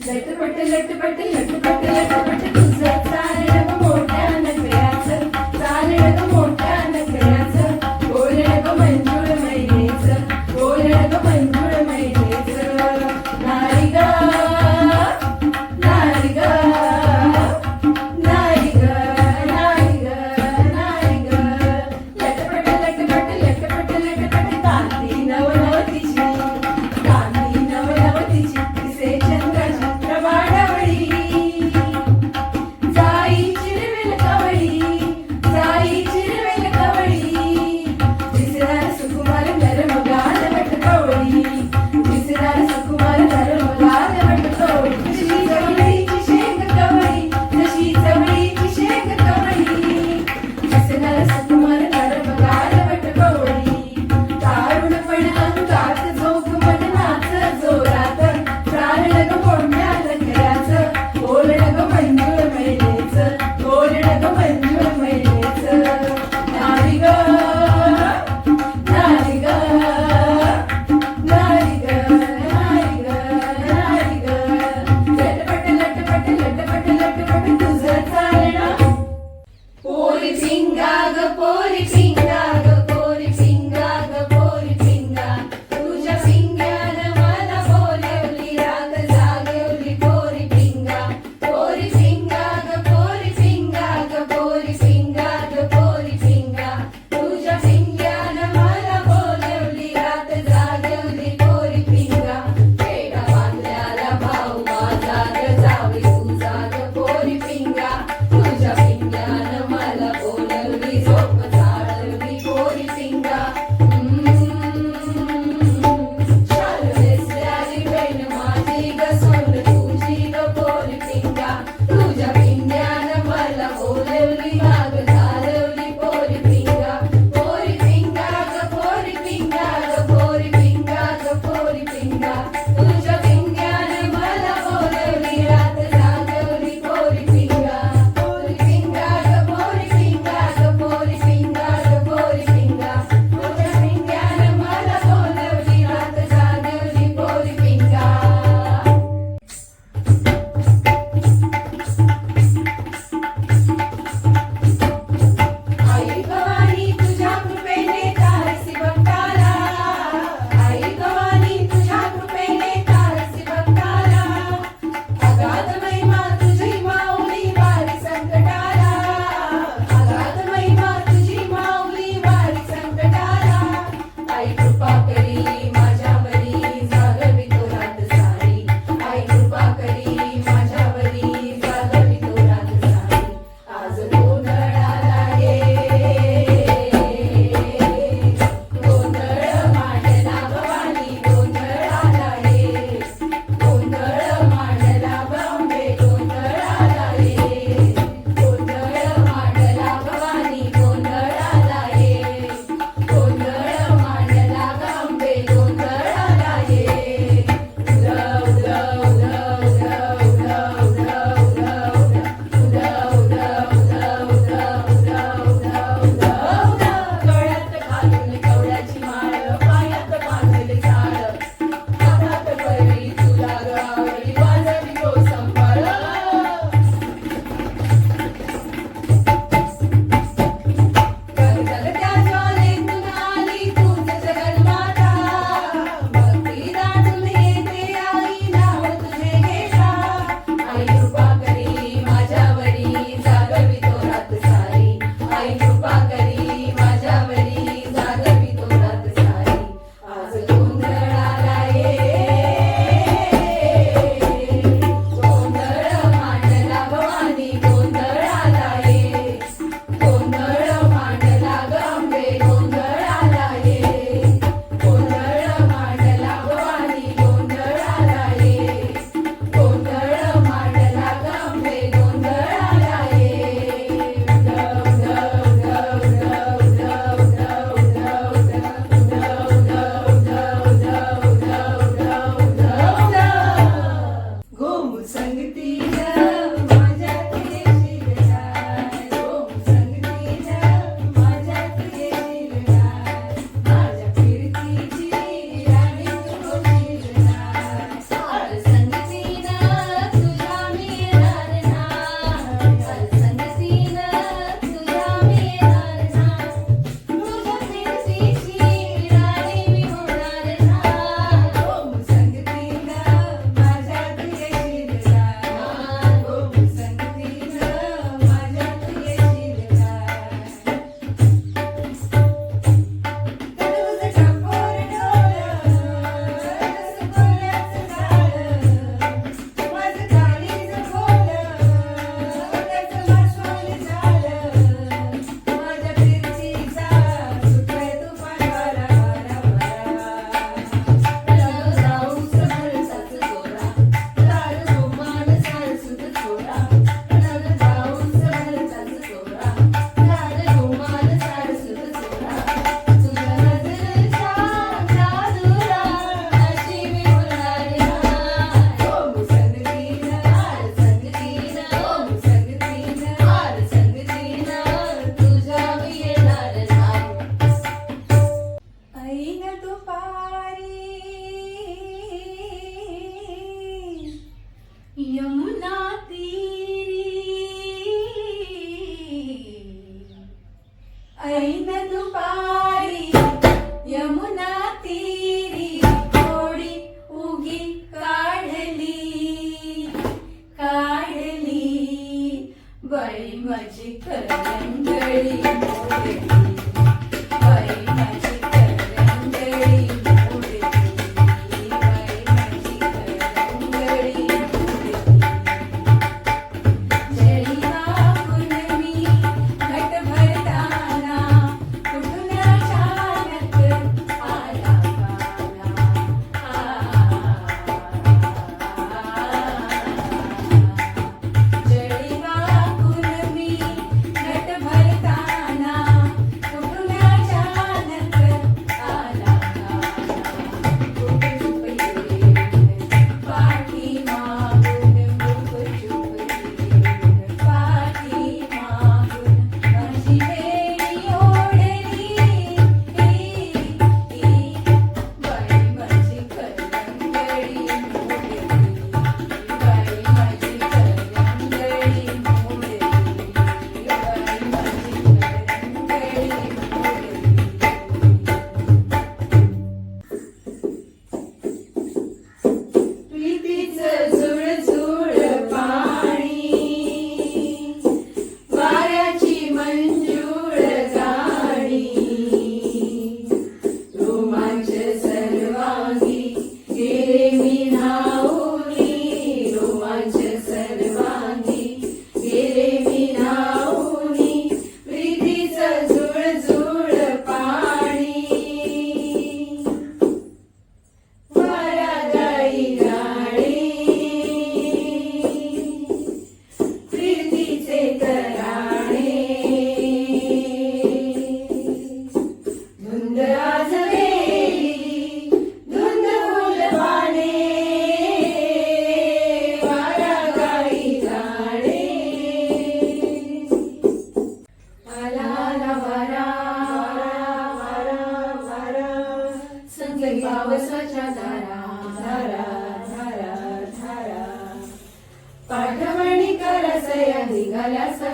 లట్టు పట్టు లట్టు పట్టు లట్టు పట్టు లట్టు పట్టు చూసేస్తారే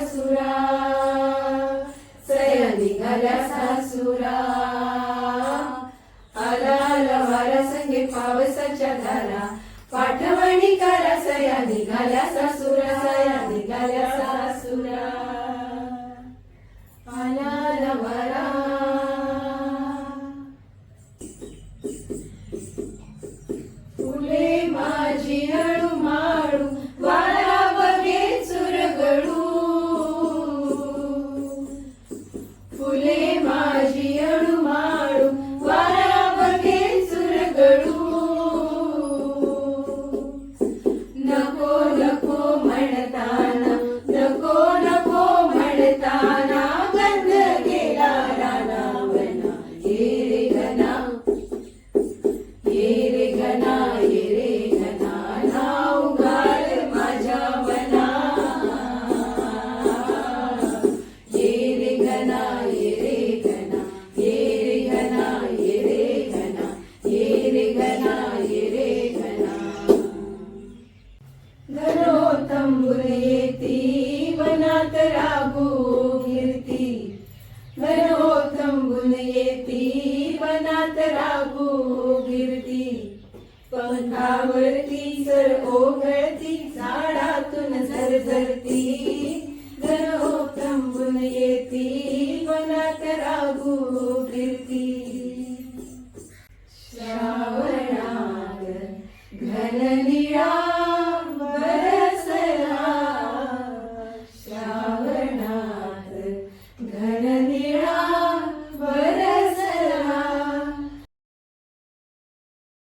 सासुरा सया सासुरा. संगे पावसाच्या धारा. पाठवणी करा सया निघाल्या सासुरा सया निघाल्या tambor.